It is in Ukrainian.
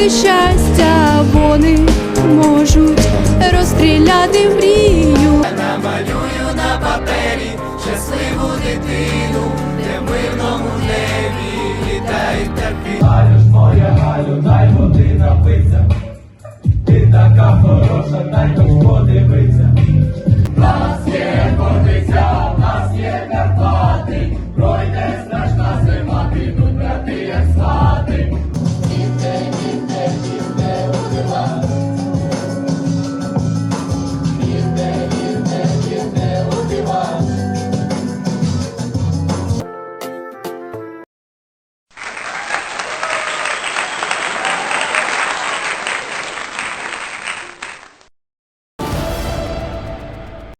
знайти щастя, вони можуть розстріляти мрію. Намалюю на папері щасливу дитину, де мирному небі літають терпі. Галю ж моя галю, дай води напиться. Ти така хороша, дай хоч подивиться. Нас є подиця.